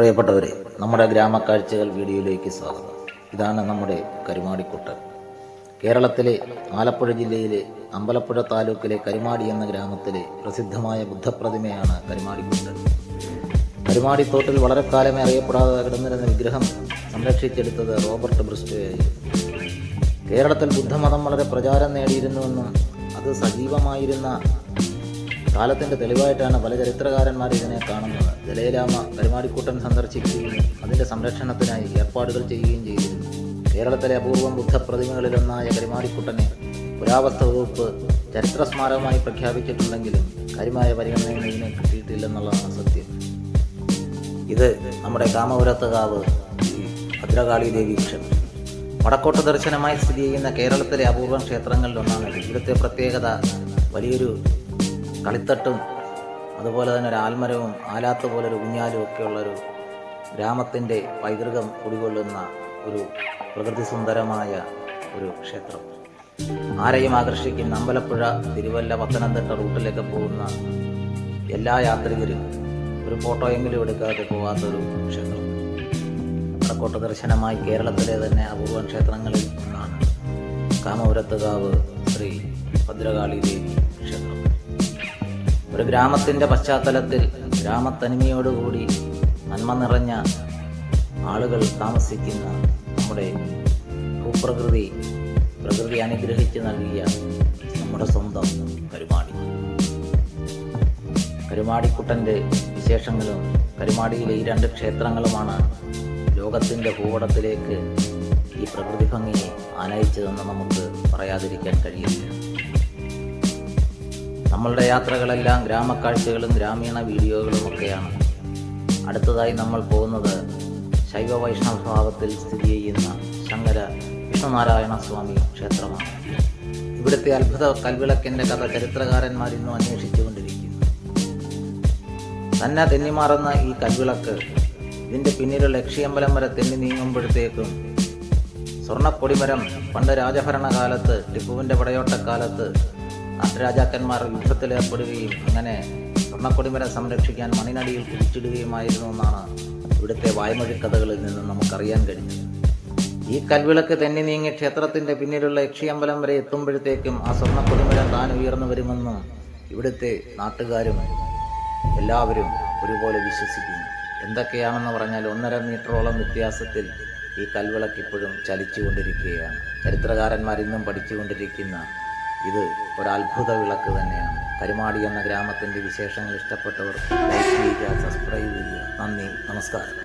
പ്രിയപ്പെട്ടവരെ നമ്മുടെ ഗ്രാമക്കാഴ്ചകൾ വീഡിയോയിലേക്ക് സ്വാഗതം. ഇതാണ് നമ്മുടെ കരുമാടിക്കുട്ടൻ. കേരളത്തിലെ ആലപ്പുഴ ജില്ലയിലെ അമ്പലപ്പുഴ താലൂക്കിലെ കരുമാടി എന്ന ഗ്രാമത്തിലെ പ്രസിദ്ധമായ ബുദ്ധപ്രതിമയാണ് കരുമാടിക്കുട്ടൻ. കരുമാടിത്തോട്ടിൽ വളരെ കാലമേ അറിയപ്പെടാതെ കിടന്നിരുന്ന വിഗ്രഹം സംരക്ഷിച്ചെടുത്തത് റോബർട്ട് ബ്രിസ്റ്റോയായിരുന്നു. കേരളത്തിൽ ബുദ്ധമതം വളരെ പ്രചാരം നേടിയിരുന്നുവെന്നും അത് സജീവമായിരുന്ന കാലത്തിന്റെ തെളിവായിട്ടാണ് പല ചരിത്രകാരന്മാർ ഇതിനെ കാണുന്നത്. ജലയിലാമ കരുമാടിക്കൂട്ടൻ സന്ദർശിക്കുകയും അതിന്റെ സംരക്ഷണത്തിനായി ഏർപ്പാടുകൾ ചെയ്യുകയും ചെയ്തിരുന്നു. കേരളത്തിലെ അപൂർവം ബുദ്ധപ്രതിമകളിലൊന്നായ കരുമാടിക്കുട്ടനെ പുരാവസ്തു വകുപ്പ് ചരിത്ര സ്മാരകമായി പ്രഖ്യാപിച്ചിട്ടുണ്ടെങ്കിലും കാര്യമായ പരിഗണന ഇതിനെ കിട്ടിയിട്ടില്ലെന്നുള്ളതാണ് സത്യം. ഇത് നമ്മുടെ കാമപുരത്തുകാവ് ഭദ്രകാളി ദേവി ക്ഷേത്രം വടക്കോട്ട് ദർശനമായി സ്ഥിതി ചെയ്യുന്ന കേരളത്തിലെ അപൂർവം ക്ഷേത്രങ്ങളിലൊന്നാണ്. ഇവിടുത്തെ പ്രത്യേകത വലിയൊരു കളിത്തട്ടും അതുപോലെ തന്നെ ഒരു ആൽമരവും ആലാത്ത പോലെ ഒരു കുഞ്ഞാലും ഒക്കെയുള്ളൊരു ഗ്രാമത്തിന്റെ പൈതൃകം കുടികൊള്ളുന്ന ഒരു പ്രകൃതി സുന്ദരമായ ഒരു ക്ഷേത്രം. ആരെയും ആകർഷിക്കുന്ന അമ്പലപ്പുഴ തിരുവല്ല പത്തനംതിട്ട റൂട്ടിലേക്ക് പോകുന്ന എല്ലാ യാത്രികരും ഒരു ഫോട്ടോയെങ്കിലും എടുക്കാതെ പോകാത്തൊരു ക്ഷേത്രം. വടക്കോട്ട് ദർശനമായി കേരളത്തിലെ തന്നെ അപൂർവ ക്ഷേത്രങ്ങളിൽ ഒന്നാണ്. കാമപുരത്തുകാവ് ശ്രീ ഭദ്രകാളി ദേവി ക്ഷേത്രം. ഒരു ഗ്രാമത്തിന്റെ പശ്ചാത്തലത്തിൽ ഗ്രാമത്തനിമയോടുകൂടി നന്മ നിറഞ്ഞ ആളുകൾ താമസിക്കുന്ന നമ്മുടെ ഭൂപ്രകൃതി പ്രകൃതി അനുഗ്രഹിച്ച് നൽകിയ നമ്മുടെ സ്വന്തം കരുമാടി. കരുമാടിക്കുട്ടന്റെ വിശേഷങ്ങളും കരുമാടിയിലെ ഈ രണ്ട് ക്ഷേത്രങ്ങളുമാണ് ലോകത്തിന്റെ ഭൂപടത്തിലേക്ക് ഈ പ്രകൃതി ഭംഗിയെ ആനയിച്ചതെന്ന് നമുക്ക് പറയാതിരിക്കാൻ കഴിയില്ല. നമ്മളുടെ യാത്രകളെല്ലാം ഗ്രാമക്കാഴ്ചകളും ഗ്രാമീണ വീഡിയോകളും ഒക്കെയാണ്. അടുത്തതായി നമ്മൾ പോകുന്നത് ശൈവ വൈഷ്ണവ ഭാവത്തിൽ സ്ഥിതി ചെയ്യുന്ന ശങ്കര വിഷ്ണുനാരായണ സ്വാമി ക്ഷേത്രമാണ്. ഇവിടുത്തെ അത്ഭുത കൽവിളക്കിന്റെ കഥ ചരിത്രകാരന്മാർ ഇന്നും അന്വേഷിച്ചുകൊണ്ടിരിക്കുന്നു. തന്നെ തെന്നിമാറുന്ന ഈ കൽവിളക്ക് ഇതിന്റെ പിന്നിലുള്ള ലക്ഷ്യമ്പലം വരെ തെന്നി നീങ്ങുമ്പോഴത്തേക്കും സ്വർണക്കൊടിമരം പണ്ട് രാജഭരണകാലത്ത് ടിപ്പുവിന്റെ പടയോട്ടക്കാലത്ത് നാട്ടുരാജാക്കന്മാർ യുദ്ധത്തിലേർപ്പെടുകയും അങ്ങനെ സ്വർണക്കൊടിമരം സംരക്ഷിക്കാൻ മണിനടിയിൽ കുഴിച്ചിടുകയുമായിരുന്നു എന്നാണ് ഇവിടുത്തെ വായ്മൊഴി കഥകളിൽ നിന്ന് നമുക്കറിയാൻ കഴിഞ്ഞത്. ഈ കൽവിളക്ക് തന്നെ നീങ്ങി ക്ഷേത്രത്തിന്റെ പിന്നിലുള്ള യക്ഷിയമ്പലം വരെ എത്തുമ്പോഴത്തേക്കും ആ സ്വർണക്കൊടിമരം താൻ ഉയർന്നു വരുമെന്നും ഇവിടുത്തെ നാട്ടുകാരും എല്ലാവരും ഒരുപോലെ വിശ്വസിക്കുന്നു. എന്തൊക്കെയാണെന്ന് പറഞ്ഞാൽ ഒന്നര മീറ്ററോളം വ്യത്യാസത്തിൽ ഈ കൽവിളക്ക് ഇപ്പോഴും ചലിച്ചുകൊണ്ടിരിക്കുകയാണ്. ചരിത്രകാരന്മാർ ഇന്നും പഠിച്ചുകൊണ്ടിരിക്കുന്ന ഇത് ഒരത്ഭുത വിളക്ക് തന്നെയാണ്. കരുമാടി എന്ന ഗ്രാമത്തിന്റെ വിശേഷങ്ങൾ ഇഷ്ടപ്പെട്ടവർ ലൈക്ക് ചെയ്യുക സബ്സ്ക്രൈബ് ചെയ്യുക. നന്ദി നമസ്കാരം.